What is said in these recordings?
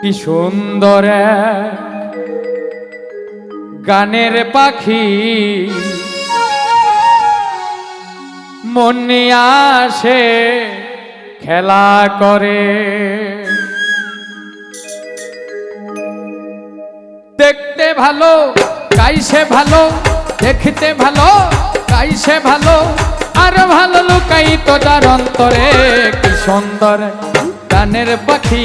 কি সুন্দর গানের পাখি। মন আসে, খেলা করে। দেখতে ভালো, গাইছে ভালো, দেখতে ভালো, গাইছে ভালো, আর ভালো লুকাই তো তার অন্তরে। কি সুন্দর গানের পাখি।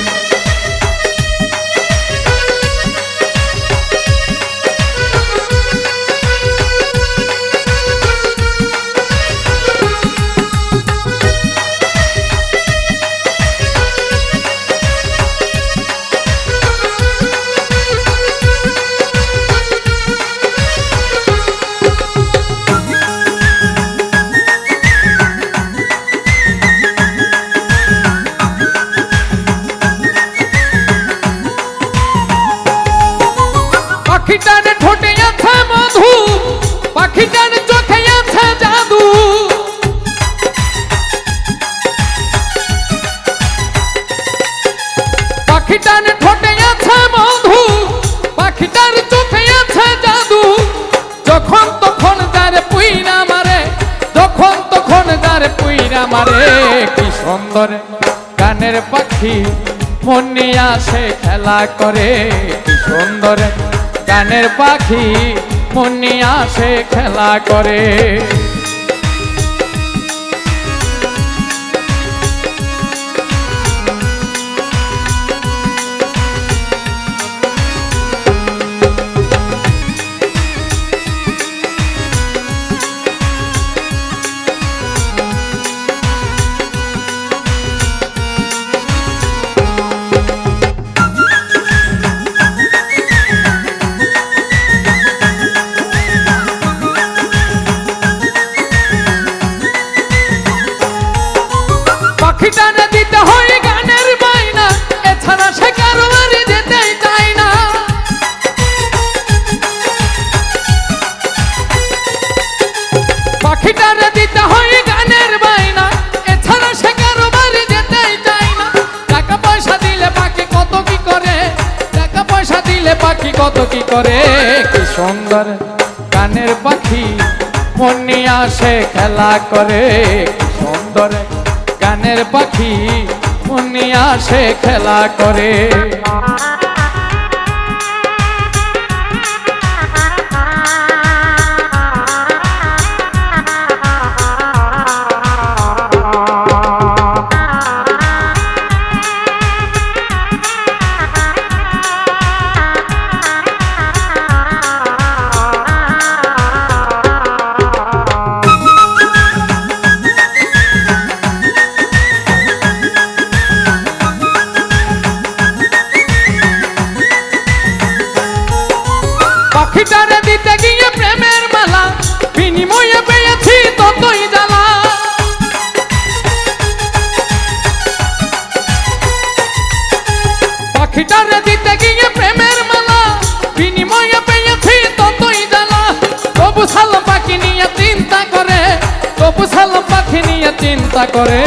আছে মধু পাখিটার চোখে আছে জাদু। যখন তখন তার পুইরা মারে, যখন তখন তার পুইরা মারে। কি সুন্দর গানের পাখি, মন আসে খেলা করে। কি সুন্দর গানের পাখি, মন আসে খেলা করে। করে কি সুন্দর কানের পাখি মন আসে খেলা করে। কি সুন্দর কানের পাখি মন আসে খেলা করে। দিতে গিয়ে প্রেমের মালা, বিনিময়ে পেয়েছি ততই জ্বালা। পাখিটারে দিতে গিয়ে প্রেমের মালা, বিনিময়ে পেয়েছি ততই জ্বালা। তবু পাখি নিয়ে চিন্তা করে, তবু সালাম পাখি নিয়ে চিন্তা করে,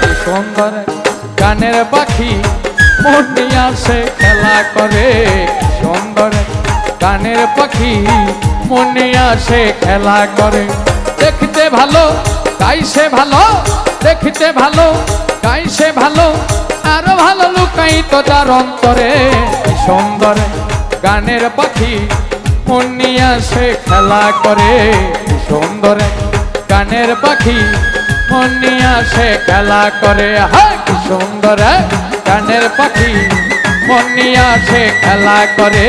কি সুন্দর গানের পাখি, মন নিয়ে আসে খেলা করে। গানের পাখি মনে আসে খেলা করে। দেখতে ভালো গাইছে ভালো, দেখতে ভালো গাইছে ভালো। আরও ভালো লুকাই তো তার অন্তরে। সুন্দর গানের পাখি মনে আসে খেলা করে। সুন্দর গানের পাখি মনে আসে খেলা করে। হ্যাঁ সুন্দর গানের পাখি মনে আসে খেলা করে।